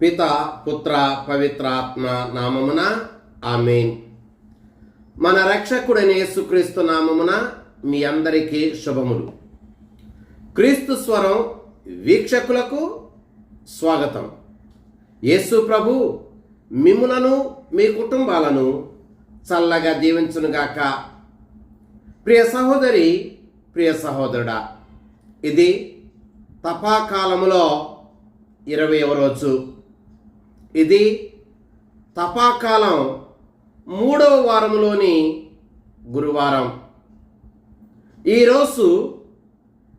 పిత పుత్ర పవిత్రాత్మ నామమున ఆమెన్. మన రక్షకుడైన యేసుక్రీస్తు నామమున మీ అందరికీ శుభములు. క్రీస్తు స్వరం వీక్షకులకు స్వాగతం. యేసు ప్రభు మిమ్ములను మీ కుటుంబాలను చల్లగా దీవించునుగాక ప్రియ సహోదరి ప్రియ సహోదరుడా ఇది తపాకాలములో ఇరవైవ రోజు. ఇది తపాకాలం మూడవ వారంలోని గురువారం. ఈరోజు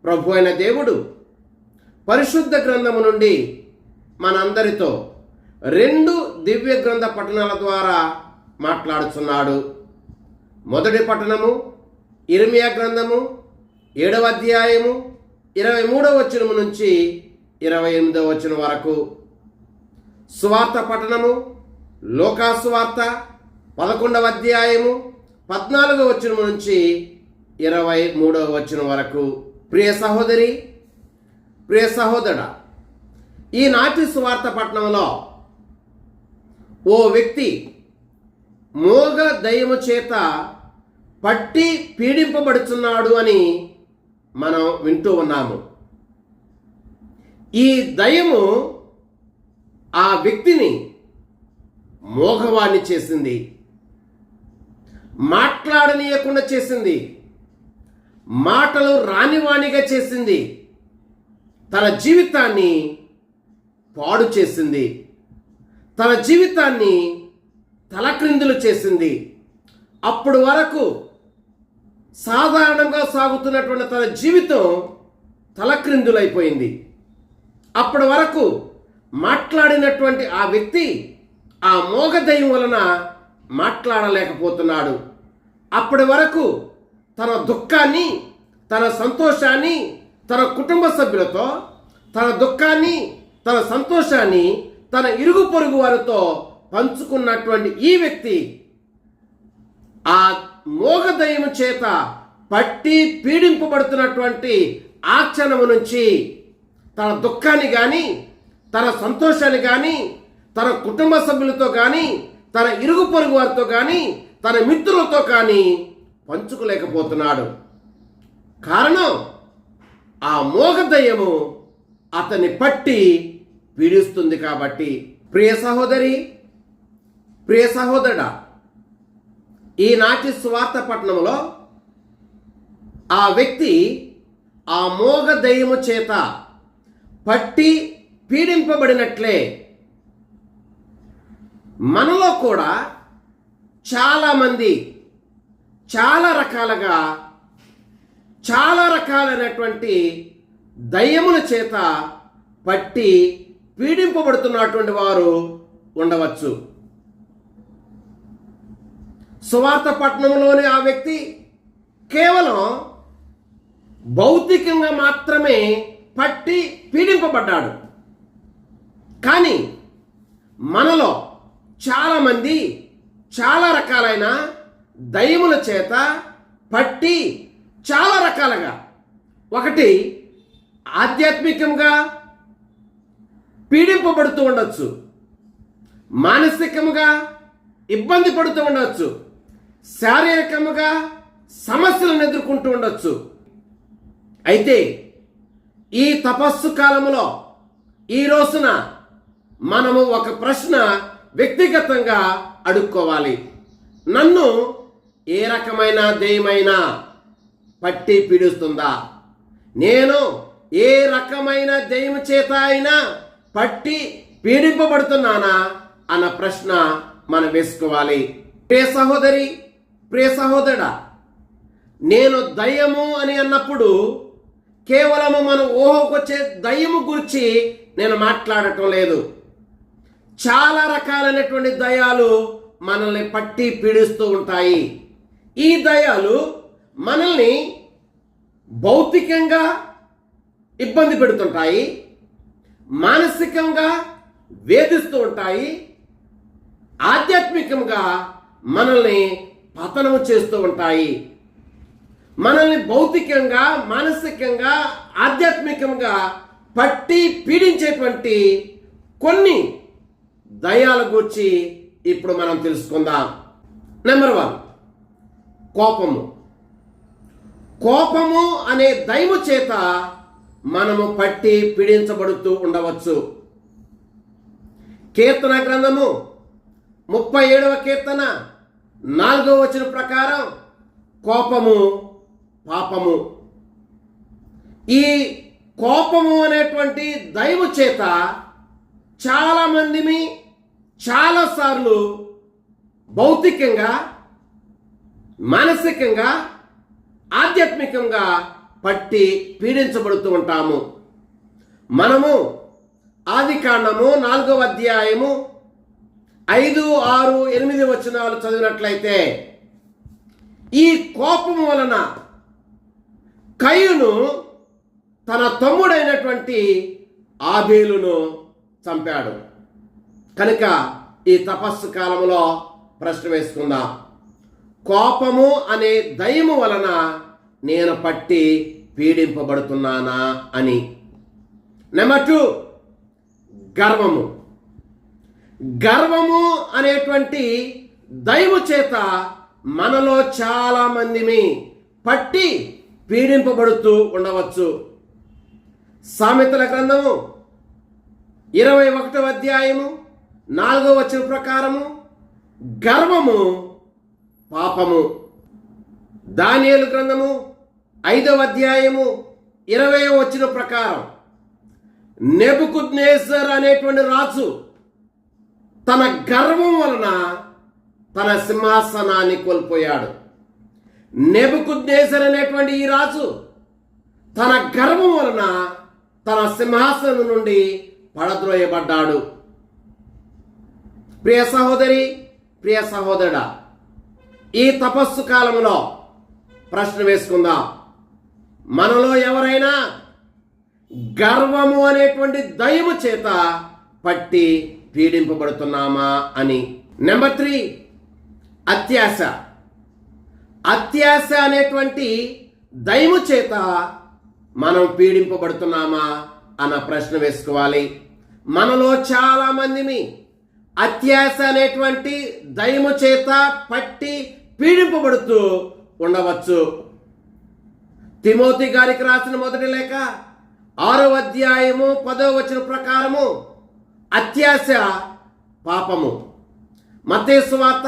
ప్రభు అయిన దేవుడు పరిశుద్ధ గ్రంథము నుండి మనందరితో రెండు దివ్య గ్రంథ పట్టణాల ద్వారా మాట్లాడుచున్నాడు. మొదటి పట్టణము ఇరిమియా గ్రంథము ఏడవ అధ్యాయము ఇరవై మూడవ వచనము నుంచి ఇరవై ఎనిమిదవ వచనం వరకు. సువార్త పట్టణము లోకాసువార్త పదకొండవ అధ్యాయము పద్నాలుగవ వచనము నుంచి ఇరవై మూడవ వచనం వరకు. ప్రియ సహోదరి ప్రియ సహోదరుడ ఈనాటి సువార్త పట్టణంలో ఓ వ్యక్తి మోగ దయము చేత పట్టి పీడింపబడుచున్నాడు అని మనం వింటూ ఉన్నాము. ఈ దయము ఆ వ్యక్తిని మోఘవాణి చేసింది. మాట్లాడనీయకుండా చేసింది. మాటలు రానివాణిగా చేసింది. తన జీవితాన్ని పాడు చేసింది. తన జీవితాన్ని తలక్రిందులు చేసింది. అప్పుడు వరకు సాధారణంగా సాగుతున్నటువంటి తన జీవితం తలక్రిందులైపోయింది. అప్పటి వరకు మాట్లాడినటువంటి ఆ వ్యక్తి ఆ మోగదయం వలన మాట్లాడలేకపోతున్నాడు. అప్పటి వరకు తన దుఃఖాన్ని తన సంతోషాన్ని తన కుటుంబ సభ్యులతో తన దుఃఖాన్ని తన సంతోషాన్ని తన ఇరుగు పొరుగు వారితో పంచుకున్నటువంటి ఈ వ్యక్తి ఆ మోగదయము చేత పట్టి పీడింపబడుతున్నటువంటి ఆ క్షణము నుంచి తన దుఃఖాన్ని కానీ తన సంతోషాన్ని కానీ తన కుటుంబ సభ్యులతో కానీ తన ఇరుగు పొరుగు వారితో కానీ తన మిత్రులతో కానీ పంచుకోలేకపోతున్నాడు. కారణం ఆ మోగదయ్యము అతన్ని పట్టి పీడిస్తుంది కాబట్టి. ప్రియ సహోదరి ప్రియ సహోదరుడా ఈనాటి స్వార్థ పట్టణంలో ఆ వ్యక్తి ఆ మోగ దయ్యము చేత పట్టి పీడింపబడినట్లే. మనలో కూడా చాలామంది చాలా రకాలుగా చాలా రకాలైనటువంటి దయ్యముల చేత పట్టి పీడింపబడుతున్నటువంటి వారు ఉండవచ్చు. సువార్త పట్టణంలోని ఆ వ్యక్తి కేవలం భౌతికంగా మాత్రమే పట్టి పీడింపబడ్డాడు. కానీ మనలో చాలామంది చాలా రకాలైన దయముల చేత పట్టి చాలా రకాలుగా. ఒకటి ఆధ్యాత్మికంగా పీడింపబడుతూ ఉండొచ్చు. మానసికంగా ఇబ్బంది పడుతూ ఉండొచ్చు. శారీరకముగా సమస్యలను ఎదుర్కొంటూ ఉండొచ్చు. అయితే ఈ తపస్సు కాలంలో ఈ రోజున మనము ఒక ప్రశ్న వ్యక్తిగతంగా అడుక్కోవాలి. నన్ను ఏ రకమైన దెయ్యమైనా పట్టి పీడిస్తుందా? నేను ఏ రకమైన దెయ్యం చేత అయినా పట్టి పీడింపబడుతున్నానా? అన్న ప్రశ్న మనం వేసుకోవాలి. ప్రియ సహోదరి ప్రియ సహోదరుడా నేను దయ్యము అని అన్నప్పుడు కేవలము మనం ఊహకొచ్చే దయ్యము గురించి నేను మాట్లాడటం లేదు. చాలా రకాలైనటువంటి దయాలు మనల్ని పట్టి పీడిస్తూ ఉంటాయి. ఈ దయాలు మనల్ని భౌతికంగా ఇబ్బంది పెడుతుంటాయి. మానసికంగా వేధిస్తూ ఉంటాయి. ఆధ్యాత్మికంగా మనల్ని పతనం చేస్తూ ఉంటాయి. మనల్ని భౌతికంగా మానసికంగా ఆధ్యాత్మికంగా పట్టి పీడించేటువంటి కొన్ని దయాల గూర్చి ఇప్పుడు మనం తెలుసుకుందాం. నెంబర్ వన్ కోపము. కోపము అనే దైవ చేత మనము పట్టి పీడించబడుతూ ఉండవచ్చు. కీర్తన గ్రంథము ముప్పై ఏడవ కీర్తన నాలుగవ వచన ప్రకారం కోపము పాపము. ఈ కోపము అనేటువంటి దైవ చేత చాలామందిని చాలాసార్లు భౌతికంగా మానసికంగా ఆధ్యాత్మికంగా పట్టి పీడించబడుతూ ఉంటాము. మనము ఆది కాండము నాలుగవ అధ్యాయము ఐదు ఆరు ఎనిమిది వచనాలు చదివినట్లయితే ఈ కోపం వలన కయ్యును తన తమ్ముడైనటువంటి ఆబేలును చంపాడు. కనుక ఈ తపస్సు కాలంలో ప్రశ్న వేసుకుందాం. కోపము అనే దయము వలన నేను పట్టి పీడింపబడుతున్నానా అని. నెంబర్ టూ గర్వము. గర్వము అనేటువంటి దైవ చేత మనలో చాలా మందిని పట్టి పీడింపబడుతూ ఉండవచ్చు. సామెతల గ్రంథము ఇరవై ఒకటవ అధ్యాయము నాలుగవ వచ్చిన ప్రకారము గర్వము పాపము. దానియలు గ్రంథము ఐదవ అధ్యాయము ఇరవై వచ్చిన ప్రకారం నెబుకుద్నేసర్ అనేటువంటి రాజు తన గర్వం వలన తన సింహాసనాన్ని కోల్పోయాడు. నెబుకుద్నేసర్ అనేటువంటి ఈ రాజు తన గర్వం వలన తన సింహాసనం నుండి పడద్రోయబడ్డాడు. ప్రియ సహోదరి ప్రియ సహోదరుడ ఈ తపస్సు కాలంలో ప్రశ్న వేసుకుందాం. మనలో ఎవరైనా గర్వము అనేటువంటి దయము చేత పట్టి పీడింపబడుతున్నామా అని? నెంబర్ త్రీ అత్యాశ. అత్యాశ అనేటువంటి దయము చేత మనం పీడింపబడుతున్నామా అన్న ప్రశ్న వేసుకోవాలి. మనలో చాలా మందిని అత్యాశ అనేటువంటి దయము చేత పట్టి పీడింపబడుతూ ఉండవచ్చు. తిమోతి గారికి రాసిన మొదటి లేఖ ఆరో అధ్యాయము పదో వచన ప్రకారము అత్యాశ పాపము. మతేశ్వార్త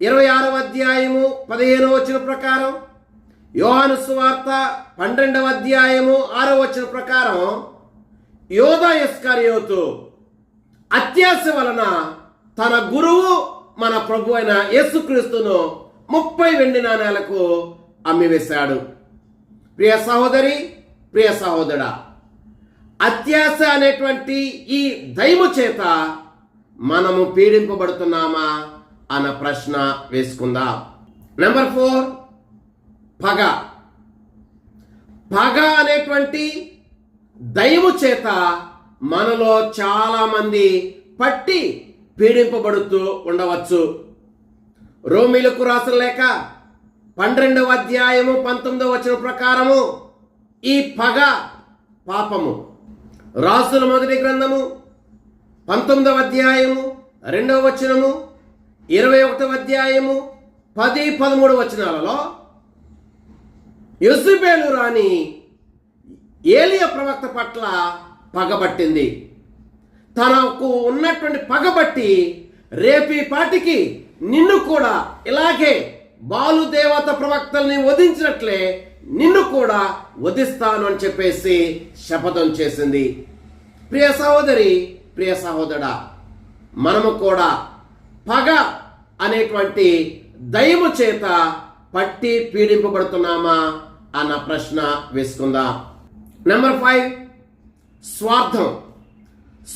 ఇరవై ఆరవ అధ్యాయము పదిహేనవ వచన ప్రకారం యోహాను సువార్త పన్నెండవ అధ్యాయము ఆరో వచన ప్రకారం యోధ ఇస్కారియోతు అత్యాశ వలన తన గురువు మన ప్రభు అయిన యేసుక్రీస్తును ముప్పై వెండి నాణ్యాలకు అమ్మివేశాడు. ప్రియ సహోదరి ప్రియ సహోదరా అత్యాశ అనేటువంటి ఈ దైవ చేత మనము పీడింపబడుతున్నామా అన్న ప్రశ్న వేసుకుందాం. నెంబర్ ఫోర్ పగ. పగ అనేటువంటి దైవ చేత మనలో చాలామంది పట్టి పీడింపబడుతూ ఉండవచ్చు. రోమిలకు రాసిన లేక పన్నెండవ అధ్యాయము పంతొమ్మిదవ వచన ప్రకారము ఈ పగ పాపము. రాసుల మొదటి గ్రంథము పంతొమ్మిదవ అధ్యాయము రెండవ వచనము ఇరవై ఒకటవ అధ్యాయము పది పదమూడు వచనాలలో యుసుబేలు రాణి ఏలియ ప్రవక్త పట్ల పగబట్టింది. తనకు ఉన్నటువంటి పగబట్టి రేపీ పాటికి నిన్ను కూడా ఇలాగే బాలు దేవత ప్రవక్తల్ని వధించినట్లే నిన్ను కూడా వధిస్తాను అని చెప్పేసి శపథం చేసింది. ప్రియ సహోదరి ప్రియ సహోదరా మనము కూడా పగ అనేటువంటి దయము చేత పట్టి పీడింపబడుతున్నామా? అన్న ప్రశ్న వేసుకుందాం. నెంబర్ ఫైవ్ స్వార్థం.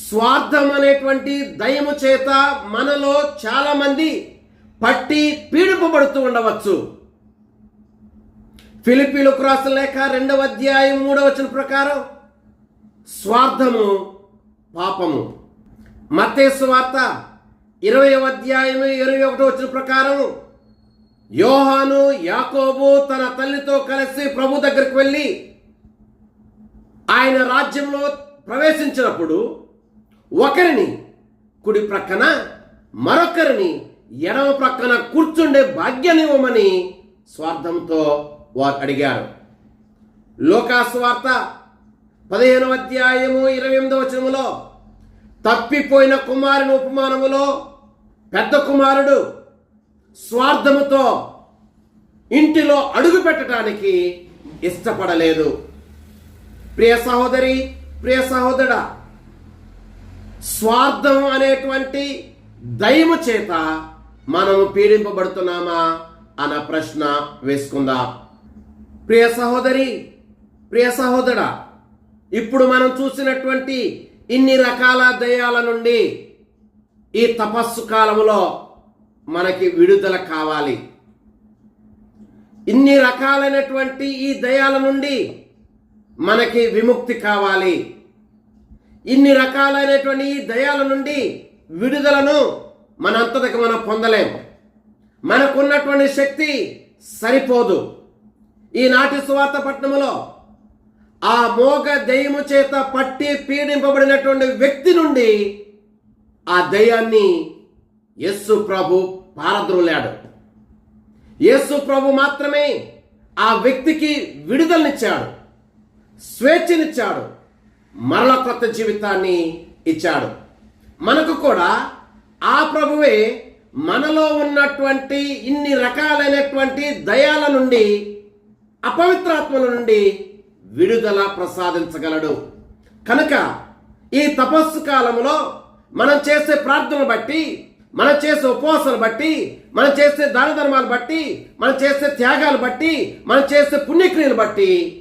స్వార్థం అనేటువంటి దయము చేత మనలో చాలామంది పట్టి పీడింపబడుతూ ఉండవచ్చు. ఫిలిపీలు క్రాస్ లేఖ రెండవ అధ్యాయం మూడవ వచన ప్రకారం స్వార్థము పాపము. మత్తేసు వార్త ఇరవై అధ్యాయం ఇరవై ఒకటో వచ్చిన ప్రకారం యోహాను యాకోబు తన తల్లితో కలిసి ప్రభు దగ్గరికి వెళ్ళి ఆయన రాజ్యంలో ప్రవేశించినప్పుడు ఒకరిని కుడి ప్రక్కన మరొకరిని ఎడమ ప్రక్కన కూర్చుండే భాగ్యనివ్వమని స్వార్థంతో వారు అడిగారు. లోకాస్వార్త పదిహేను అధ్యాయము ఇరవై ఎనిమిదవ వచనములో తప్పిపోయిన కుమారుని ఉపమానములో పెద్ద కుమారుడు స్వార్థముతో ఇంటిలో అడుగు పెట్టడానికి ఇష్టపడలేదు. ప్రియ సహోదరి ప్రియ సహోదరుడా స్వార్థం అనేటువంటి దయము చేత మనము పీడింపబడుతున్నామా అన్న ప్రశ్న వేసుకుందాం. ప్రియ సహోదరి ప్రియ సహోదరా ఇప్పుడు మనం చూసినటువంటి ఇన్ని రకాల దయాల నుండి ఈ తపస్సు కాలంలో మనకి విడుదల కావాలి. ఇన్ని రకాలైనటువంటి ఈ దయాల నుండి మనకి విముక్తి కావాలి. ఇన్ని రకాలైనటువంటి ఈ దయాల నుండి విడుదలను మనంతటికి మనం పొందలేం. మనకున్నటువంటి శక్తి సరిపోదు. ఈనాటి సువార్త పట్టణములో ఆ మోగ దయ్యము చేత పట్టి పీడింపబడినటువంటి వ్యక్తి నుండి ఆ దయ్యాన్ని యస్సు ప్రభు పారద్రోలాడు. యేసు ప్రభు మాత్రమే ఆ వ్యక్తికి విడుదలనిచ్చాడు. స్వేచ్ఛనిచ్చాడు. మరల కొత్త జీవితాన్ని ఇచ్చాడు. మనకు కూడా ఆ ప్రభువే మనలో ఉన్నటువంటి ఇన్ని రకాలైనటువంటి దయాల నుండి అపవిత్రాత్మల నుండి విడుదల ప్రసాదించగలడు. కనుక ఈ తపస్సు కాలంలో మనం చేసే ప్రార్థనలు బట్టి మనం చేసే ఉపవాసాలు బట్టి మనం చేసే దాన ధర్మాలు బట్టి మనం చేసే త్యాగాలు బట్టి మనం చేసే పుణ్యక్రియలు బట్టి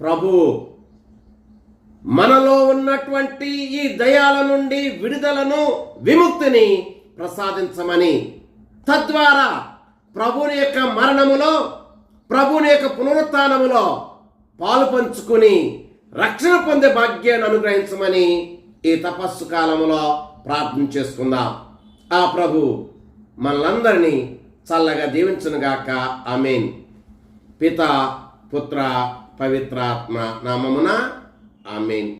ప్రభు మనలో ఉన్నటువంటి ఈ దయాల నుండి విడుదలను విముక్తిని ప్రసాదించమని. తద్వారా ప్రభుని యొక్క మరణములో ప్రభుని యొక్క పునరుత్నములో పాలు పంచుకుని రక్షణ పొందే భాగ్యాన్ని అనుగ్రహించమని ఈ తపస్సు కాలములో ప్రార్థన చేసుకుందాం. ఆ ప్రభు మనలందరినీ చల్లగా దీవించునుగాక. ఆమెన్. పిత పుత్ర పవిత్రాత్మ నామమున ఆమెన్.